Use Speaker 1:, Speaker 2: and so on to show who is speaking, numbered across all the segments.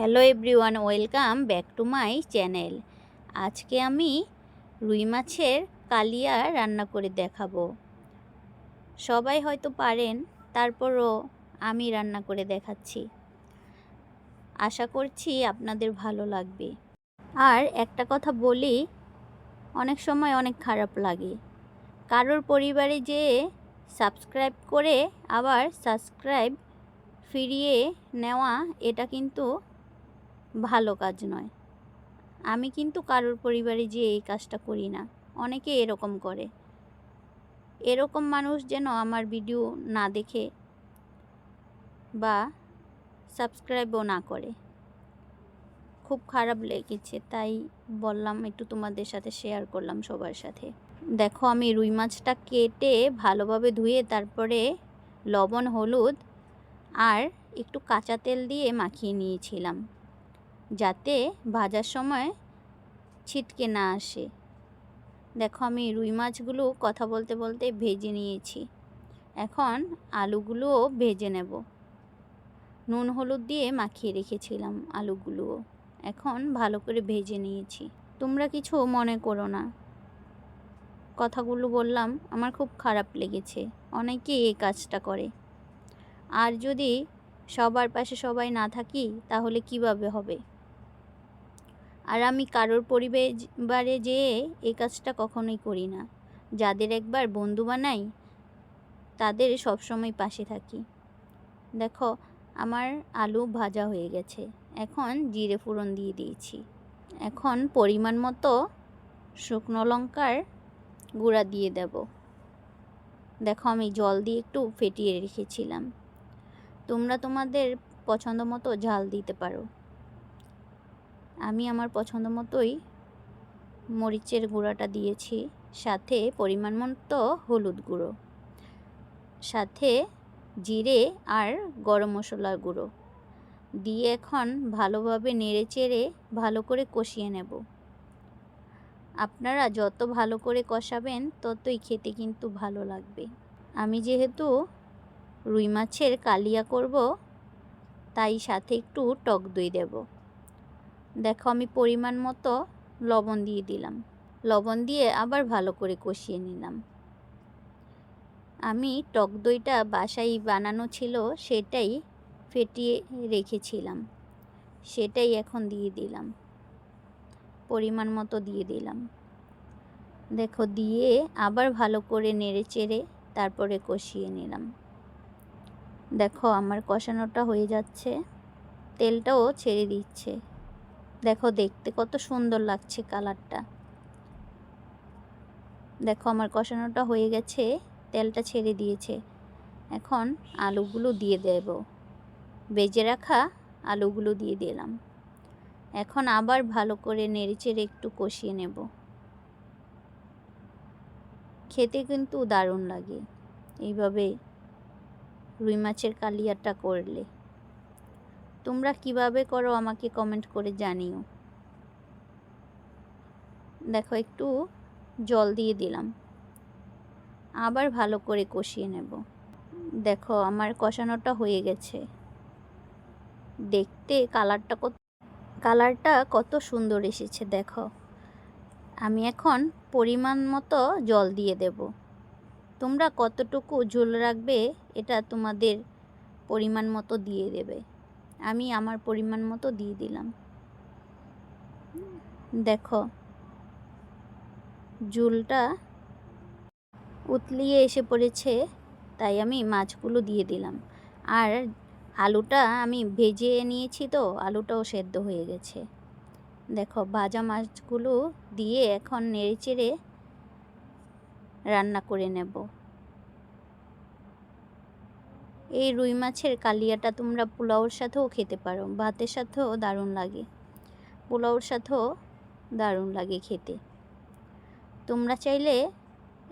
Speaker 1: Hello everyone, welcome back to my channel. আজকে আমি রুই মাছের কালিয়া রান্না করে দেখাবো। সবাই হয়তো পারেন, তারপরও আমি রান্না করে দেখাচ্ছি। আশা করছি আপনাদের ভালো লাগবে। আর একটা কথা বলি, অনেক সময় অনেক খারাপ লাগে। কারোর পরিবারে যেয়ে সাবস্ক্রাইব করে আবার সাবস্ক্রাইব ফিরিয়ে নেওয়া, এটা কিন্তু ভালো কাজ নয়। আমি কিন্তু কারোর পরিবারে যে এই কাজটা করি না। অনেকে এরকম করে। এরকম মানুষ যেন আমার ভিডিও না দেখে বা সাবস্ক্রাইবও না করে। খুব খারাপ লেগেছে, তাই বললাম একটু তোমাদের সাথে শেয়ার করলাম সবার সাথে। দেখো, আমি রুই মাছটা কেটে ভালোভাবে ধুয়ে তারপরে লবণ, হলুদ আর একটু কাঁচা তেল দিয়ে মাখিয়ে নিয়েছিলাম। যাতে ভাজার সময় ছিটকে না আসে। দেখো আমি রুই মাছগুলো কথা বলতে বলতে ভেজে নিয়েছি। এখন আলুগুলোও ভেজে নেব। নুন হলুদ দিয়ে মাখিয়ে রেখেছিলাম আলুগুলোও। এখন ভালো করে ভেজে নিয়েছি। তোমরা কিছু মনে করো না। কথাগুলো বললাম, আমার খুব খারাপ লেগেছে। অনেকে এই কাজটা করে। আর যদি সবার পাশে সবাই না থাকি, তাহলে কীভাবে হবে? আর আমি কারোর পরিবারে যেয়ে এই কাজটা কখনোই করি না। যাদের একবার বন্ধু বানাই, তাদের সবসময় পাশে থাকি। দেখো, আমার আলু ভাজা হয়ে গেছে। এখন জিরে ফোড়ন দিয়ে দিয়েছি। এখন পরিমাণ মতো শুকনো লঙ্কার গুঁড়া দিয়ে দেব। দেখো, আমি জল দিয়ে একটু ফেটিয়ে রেখেছিলাম। তোমরা তোমাদের পছন্দ মতো ঝাল দিতে পারো। আমি আমার পছন্দ মতোই মরিচের গুঁড়াটা দিয়েছি, সাথে পরিমাণ মতো হলুদ গুঁড়ো, সাথে জিরে আর গরম মশলার গুঁড়ো। দিয়ে এখন ভালোভাবে নেড়ে চেড়ে ভালো করে কষিয়ে নেব। আপনারা যত ভালো করে কষাবেন, ততই খেতে কিন্তু ভালো লাগবে। আমি যেহেতু রুই মাছের কালিয়া করব, তাই সাথে একটু টক দই দেব। দেখো আমি পরিমাণ মতো লবণ দিয়ে দিলাম। লবণ দিয়ে আবার ভালো করে কষিয়ে নিলাম। আমি টক দইটা বাসায় বানানো ছিল সেটাই ফেটিয়ে রেখেছিলাম। সেটাই এখন দিয়ে দিলাম। পরিমাণ মতো দিয়ে দিলাম। দেখো দিয়ে আবার ভালো করে নেড়ে চেড়ে তারপরে কষিয়ে নিলাম। দেখো আমার কষানোটা হয়ে যাচ্ছে। তেলটাও ছেড়ে দিচ্ছে। দেখো দেখতে কত সুন্দর লাগছে কালারটা। দেখো আমার কষানোটা হয়ে গেছে, তেলটা ছেড়ে দিয়েছে। এখন আলুগুলো দিয়ে দেব। বেজে রাখা আলুগুলো দিয়ে দিলাম। এখন আবার ভালো করে নেড়েচেড়ে একটু কষিয়ে নেব। খেতে কিন্তু দারুণ লাগে। এইভাবে রুই মাছের কালিয়াটা করলে। তোমরা কীভাবে করো আমাকে কমেন্ট করে জানিও। দেখো, একটু জল দিয়ে দিলাম। আবার ভালো করে কষিয়ে নেব। দেখো, আমার কষানোটা হয়ে গেছে। দেখতে কালারটা কত কালারটা কত সুন্দর এসেছে, দেখো। আমি এখন পরিমাণ মতো জল দিয়ে দেব। তোমরা কতটুকু ঝোল রাখবে, এটা তোমাদের পরিমাণ মতো দিয়ে দেবে। আমি আমার পরিমাণ মতো দিয়ে দিলাম। দেখো ঝুলটা উতলিয়ে এসে পড়েছে, তাই আমি মাছগুলো দিয়ে দিলাম। আর আলুটা আমি ভেজে নিয়েছি তো, আলুটাও সেদ্ধ হয়ে গেছে। দেখো, ভাজা মাছগুলো দিয়ে এখন নেড়েচেড়ে রান্না করে নেব। এই রুই মাছের কালিয়াটা তোমরা পোলাওর সাথেও খেতে পারো, ভাতের সাথেও দারুণ লাগে। পোলাওর সাথেও দারুণ লাগে খেতে। তোমরা চাইলে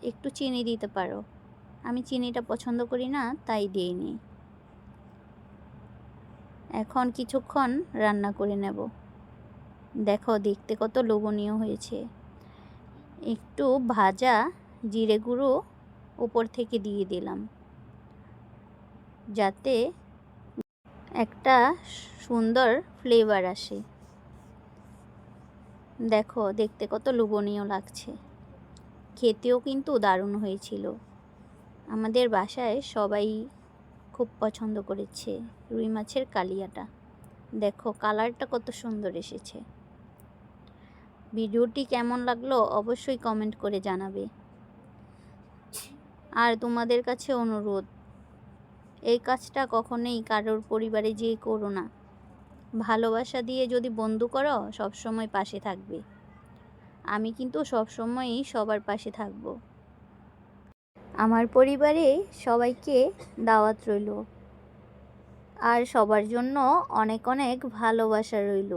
Speaker 1: একটু চিনি দিতে পারো। আমি চিনিটা পছন্দ করি না, তাই দিইনি এখন কিছুক্ষণ রান্না করে নেব। দেখো, দেখতে কত লোভনীয় হয়েছে। একটু ভাজা জিরে গুঁড়ো উপর থেকে দিয়ে দিলাম। যাতে একটা সুন্দর ফ্লেভার আসে। দেখো, দেখতে কত লোভনীয় লাগছে। খেতেও কিন্তু দারুণ হয়েছিল। আমাদের বাসায় সবাই খুব পছন্দ করেছে রুই মাছের কালিয়াটা। দেখো, কালারটা কত সুন্দর এসেছে। ভিডিওটি কেমন লাগল অবশ্যই কমেন্ট করে জানাবে। আর তোমাদের কাছে অনুরোধ এই কাজটা কখনোই কারোর পরিবারে যেয়ে করো না। ভালোবাসা দিয়ে যদি বন্ধু করো, সবসময় পাশে থাকবে। আমি কিন্তু সবসময়ই সবার পাশে থাকব। আমার পরিবারে সবাইকে দাওয়াত রইল। আর সবার জন্য অনেক অনেক ভালোবাসা রইল।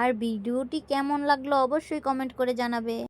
Speaker 1: আর ভিডিওটি কেমন লাগল অবশ্যই কমেন্ট করে জানাবে।